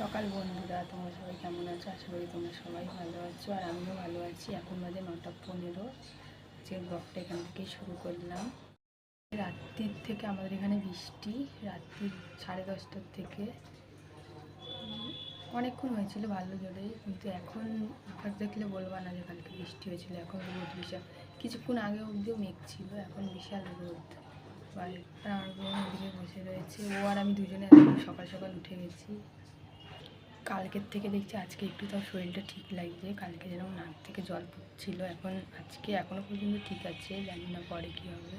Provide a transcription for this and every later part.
সকাল বন্ধুরা, তোমরা সবাই কেমন আছো? আশা করি তোমরা সবাই ভালো আছো, আর আমিও ভালো আছি। এখন বাজে নটা পনেরো, যে ব্লগটা এখান থেকে শুরু করলাম। রাত্রির থেকে আমাদের এখানে বৃষ্টি রাত্রির সাড়ে দশটার থেকে। অনেকক্ষণ হয়েছিল ভালো জোরে, কিন্তু এখন আকাশ দেখলে বলবা না যে কালকে বৃষ্টি হয়েছিল, এখন রোদ বিশাল। কিছুক্ষণ আগে অবধিও মেঘ ছিল, এখন বিশাল রোদ। আর বোন ওদিকে বসে রয়েছে। ও আর আমি দুজনে সকাল সকাল উঠে গেছি। কালকের থেকে দেখছি আজকে একটু তাও শরীরটা ঠিক লাগছে। কালকে যেরকম নাক থেকে জল পড়ছিল, এখন আজকে এখনও পর্যন্ত ঠিক আছে, জানি না পরে কী হবে।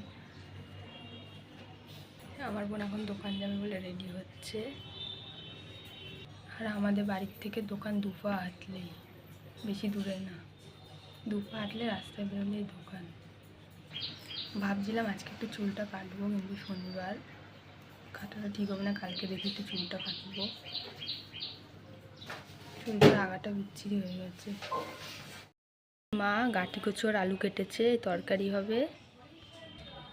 আমার বোন এখন দোকান যাবে বলে রেডি হচ্ছে। আর আমাদের বাড়ির থেকে দোকান দুপা হাঁটলেই, বেশি দূরে না। দুপা হাঁটলে রাস্তায় বেরোলেই দোকান। ভাবছিলাম আজকে একটু চুলটা কাটবো, কিন্তু শনিবার। কাটাটা ঠিক হবে না, কালকে দেখি একটু চুলটা কাটবো। চুলটার আগাটা বিচ্ছিরি হয়ে গেছে। মা গাঠি কচু আলু কেটেছে, তরকারি হবে।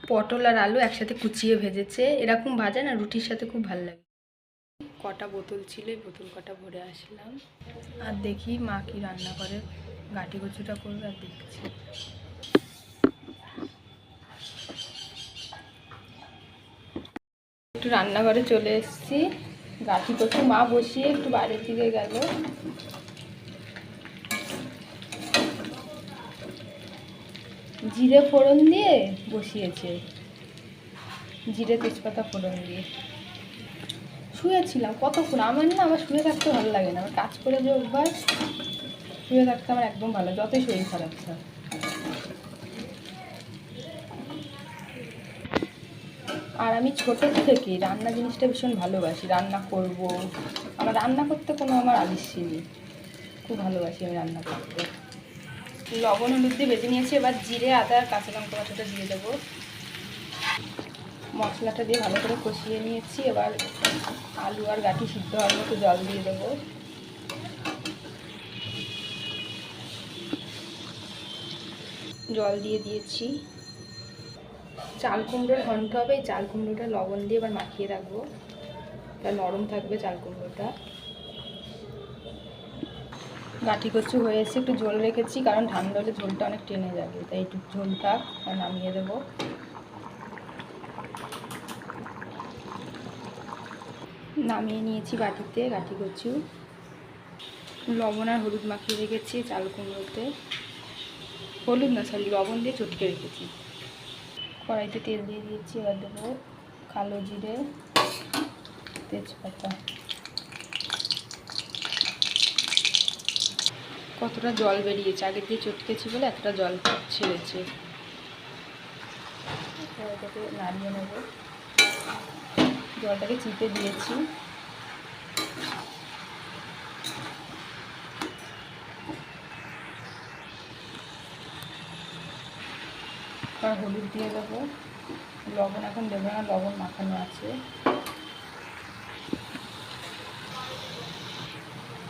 পটল আর আলু একসাথে কুচিয়ে ভেজেছে। এরকম ভাজা না, রুটির সাথে খুব ভালো লাগে। কটা বোতল ছিল, এই বোতল কটা ভরে আসলাম। আর দেখি মা কি রান্না করে গাঠি কচুটা করবে আর দেখছি। একটু রান্নাঘরে চলে এসেছি। গাঠি কচু মা বসিয়ে একটু বাইরের দিকে গেল। জিরে ফোড়ন দিয়ে বসিয়েছে। জিরে তেজপাতা ফোড়ন দিয়ে। শুয়েছিলাম কতক্ষণ? আমার না, আমার শুয়ে থাকতে ভালো লাগে না। আমার কাজ করে যে অভ্যাস, শুয়ে থাকতে আমার একদম ভালো যতই শরীর খারাপ থাক। আর আমি ছোট থেকে রান্না জিনিসটা ভীষণ ভালোবাসি। রান্না করব। আমার রান্না করতে কোনো আমার আলিস্যি নেই। খুব ভালোবাসি আমি রান্না করতে। লবণ, হলুদ দিয়ে বেজে নিয়েছি। এবার জিরে, আদা আর কাঁচা লঙ্কা বাটাটা দিয়ে দেবো। মশলাটা দিয়ে ভালো করে কষিয়ে নিয়েছি। এবার আলু আর গাঠি সিদ্ধ হওয়ার মতো জল দিয়ে দেবো। জল দিয়ে দিয়েছি। চাল কুমড়োর ঘন্ট হবে, এই চাল কুমড়োটা লবণ দিয়ে এবার মাখিয়ে রাখব। তা নরম থাকবে চাল কুমড়োটা। গাঠি কচু হয়েছে একটু ঝোল রেখেছি, কারণ ঠান্ডা হলে ঝোলটা অনেক টেনে যাবে, তাই একটু ঝোলটা আর নামিয়ে দেবো। নামিয়ে নিয়েছি বাটিতে গাঠি কচু। লবণ আর হলুদ মাখিয়ে রেখেছি চাল কুমড়োতে। হলুদ না, সরি, লবণ দিয়ে চটকে রেখেছি। কড়াইতে তেল দিয়ে দিয়েছি, এবার দেবো কালো জিরে, তেজপাতা। কতটা জল বেরিয়েছে? আগে দিয়ে চটকেছি বলে এতটা জল ছেড়েছে। নামিয়ে নেব। জলটাকে চিপে দিয়েছি। আর হলুদ দিয়ে দেবো। লবণ, এখন দেবো না, লবণ মাখানো আছে।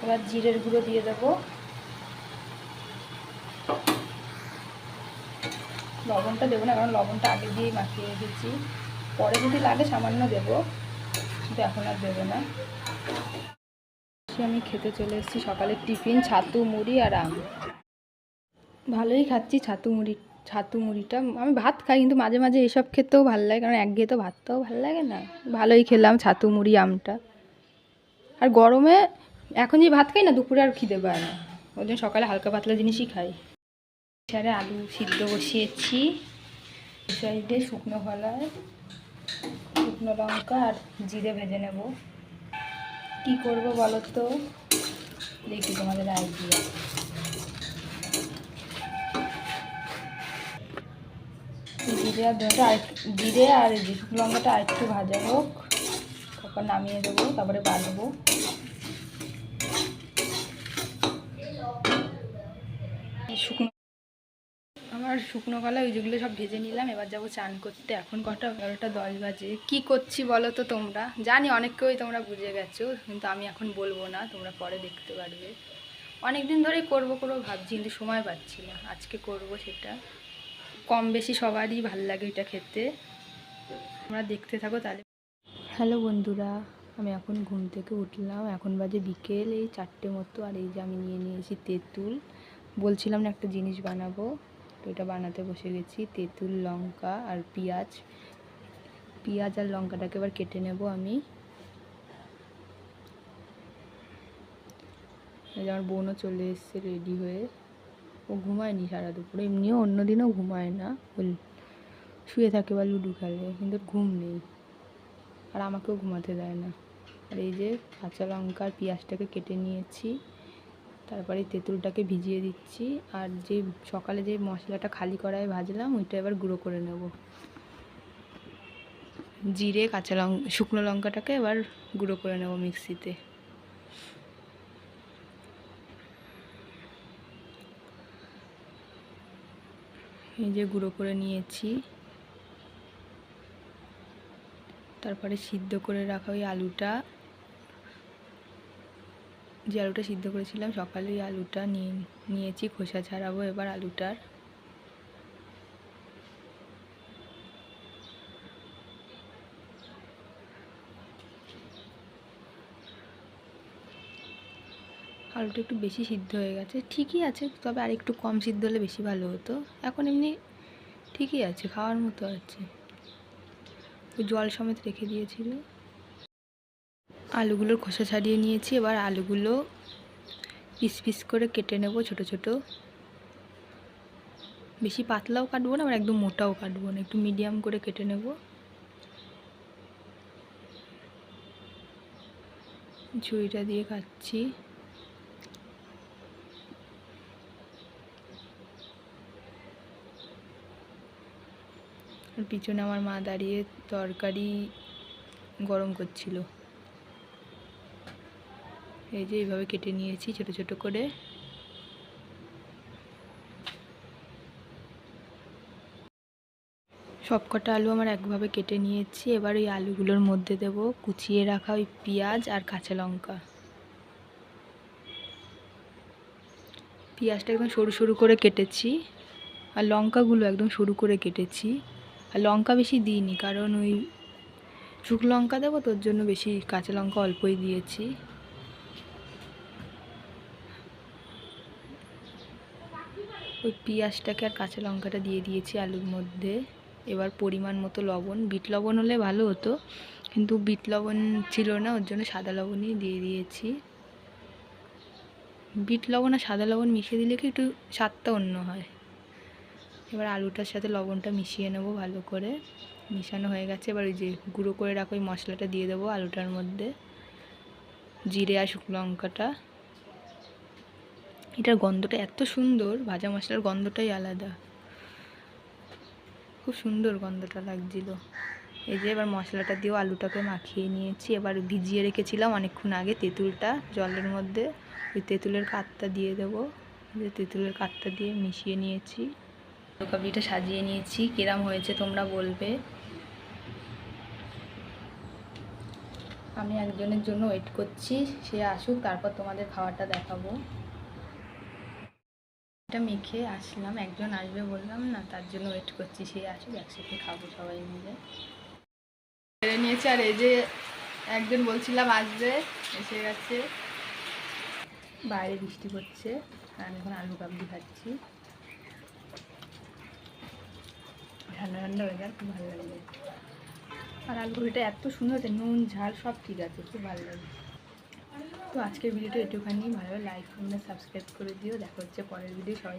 এবার জিরের গুঁড়ো দিয়ে দেবো। লবণটা দেবো না, কারণ লবণটা আগে দিয়েই মাখিয়ে রেখেছি পরে যদি লাগে সামান্য দেবো, কিন্তু এখন আর দেবো না। আমি খেতে চলে এসেছি সকালের টিফিন, ছাতু, মুড়ি আর আম। ভালোই খাচ্ছি ছাতু মুড়ি ছাতু মুড়িটা, আমি ভাত খাই কিন্তু মাঝে মাঝে এসব খেতেও ভালো লাগে, কারণ একঘেয়ে তো ভাতটাও ভালো লাগে না। ভালোই খেলাম ছাতু মুড়ি, আমটা। আর গরমে এখন যে ভাত খাই না, দুপুরে আর খিদে পায় না। ওই জন্য সকালে হালকা পাতলা জিনিসই খাই। সারে আলু সিদ্ধ বসিয়েছি সাইডে শুকনো কলায় শুকনো লঙ্কা আর জিরে ভেজে নেব। কি করব বলো তো? দেখি তোমাদের আইডিয়া জিরে আর ধনেটা জিরে আর এই শুকনো লঙ্কাটা একটু ভাজা হোক, তারপর নামিয়ে দেবো, তারপরে বাড়বো শুকনো আমার শুকনো কলা ওই যেগুলো সব ভেজে নিলাম, এবার যাব চান করতে। এখন কটা, এগারোটা, দশ বাজে। কি করছি বলো তো তোমরা? জানি অনেককেই তোমরা বুঝে গেছো, কিন্তু আমি এখন বলব না, তোমরা পরে দেখতে পারবে। অনেক দিন ধরেই করব করব ভাবছি, কিন্তু সময় পাচ্ছি না। আজকে করব সেটা। কম বেশি সবারই ভালো লাগে এটা খেতে। তোমরা দেখতে থাকো তাহলে। হ্যালো বন্ধুরা, আমি এখন ঘুম থেকে উঠলাম। এখন বাজে বিকেল, এই চারটে মতো। আর এই যে আমি নিয়ে নিয়েছি তেঁতুল। বলছিলাম না একটা জিনিস বানাবো, তো এটা বানাতে বসে গেছি। তেঁতুল, লঙ্কা আর পেঁয়াজ। পেঁয়াজ আর লঙ্কাটাকে এবার কেটে নেব আমি। আমার বোনও চলে এসছে রেডি হয়ে। ও ঘুমায়নি সারা দুপুরে। এমনিও অন্য দিনও ঘুমায় না। শুয়ে থাকে বা লুডো খেলে, কিন্তু ঘুম নেই। আর আমাকেও ঘুমাতে দেয় না। আর এই যে কাঁচা লঙ্কা আর পেঁয়াজটাকে কেটে নিয়েছি, তারপরে তেঁতুলটাকে ভিজিয়ে দিচ্ছি, আর যে সকালে যে মশলাটা খালি কড়াই ভাজলাম, ওইটা এবার গুঁড়ো করে নেব। জিরে, কাঁচা লঙ্কা শুকনো লঙ্কাটাকে এবার গুঁড়ো করে নেব মিক্সিতে। এই যে গুঁড়ো করে নিয়েছি। তারপরে সিদ্ধ করে রাখা ওই আলুটা। যে আলুটা সিদ্ধ করেছিলাম সকালে ওই আলুটা নিয়ে, নিয়েছি, খোসা ছাড়াবো এবার আলুটার। আলুটা একটু বেশি সিদ্ধ হয়ে গেছে। ঠিকই আছে, তবে আর একটু কম সিদ্ধ হলে বেশি ভালো হতো। এখন এমনি ঠিকই আছে, খাওয়ার মতো আছে। জল সমেত রেখে দিয়েছিল। আলুগুলোর খোসা ছাড়িয়ে নিয়েছি, এবার আলুগুলো পিস পিস করে কেটে নেব ছোট ছোট। বেশি পাতলাও কাটবো না, আবার একদম মোটাও কাটবো না, একটু মিডিয়াম করে কেটে নেব। ঝুড়িটা দিয়ে কাটছি আর পিছনে আমার মা দাঁড়িয়ে তরকারি গরম করছিল। এই যে এইভাবে কেটে নিয়েছি ছোট ছোট করে। সব কটা আলু আমার একভাবে কেটে নিয়েছি। এবার ওই আলুগুলোর মধ্যে দেব কুচিয়ে রাখা ওই পেঁয়াজ আর কাঁচা লঙ্কা। পেঁয়াজটা একদম সরু সরু করে কেটেছি আর লঙ্কাগুলো একদম সরু করে কেটেছি। আর লঙ্কা বেশি দিইনি, কারণ ওই শুকনো লঙ্কা দেবো, তোর জন্য বেশি কাঁচা লঙ্কা অল্পই দিয়েছি। ওই পেঁয়াজটাকে আর কাঁচা লঙ্কাটা দিয়ে দিয়েছি আলুর মধ্যে। এবার পরিমাণ মতো লবণ, বিট লবণ হলে ভালো হতো, কিন্তু বিট লবণ ছিল না, ওর জন্য সাদা লবণই দিয়ে দিয়েছি। বিট লবণ আর সাদা লবণ মিশিয়ে দিলে কি একটু স্বাদটা অন্য হয়? এবার আলুটার সাথে লবণটা মিশিয়ে নেব ভালো করে। মিশানো হয়ে গেছে। এবার ওই যে গুঁড়ো করে রাখো ওই মশলাটা দিয়ে দেবো আলুটার মধ্যে। জিরে আর শুকনো লঙ্কাটা। এটার গন্ধটা এত সুন্দর, ভাজা মশলার গন্ধটাই আলাদা। খুব সুন্দর গন্ধটা লাগছিল। এই যে এবার মশলাটা দিয়েও আলুটাকে মাখিয়ে নিয়েছি। এবার ভিজিয়ে রেখেছিলাম অনেকক্ষণ আগে তেঁতুলটা জলের মধ্যে। ওই তেঁতুলের কাতটা দিয়ে দেবো। যে তেঁতুলের কাতটা দিয়ে মিশিয়ে নিয়েছি। কাবলিটা সাজিয়ে নিয়েছি। কিরাম হয়েছে তোমরা বলবে। আমি একজনের জন্য ওয়েট করছি, সে আসুক, তারপর তোমাদের খাওয়াটা দেখাবো। এটা মেখে আসলাম, একজন আসবে বললাম না, তার জন্য ওয়েট করছি, সে আসুক, একসাথে খাব সবাই মিলে। বেড়ে নিয়েছে, আর এই যে একজন বলছিলাম আসবে, এসে গেছে। বাইরে বৃষ্টি পড়ছে, আর আমি এখন আলু কাবলি খাচ্ছি ঠান্ডা ঠান্ডা হয়ে ওয়েদার খুব ভালো লাগবে আর আলুগুলিটা এত সুন্দর নুন, ঝাল, সব ঠিক আছে, খুব ভালো লাগে। তো আজকের ভিডিওটা একটুখানি ভালো লাইক করুন সাবস্ক্রাইব করে দিও। দেখা হচ্ছে পরের ভিডিও সবাই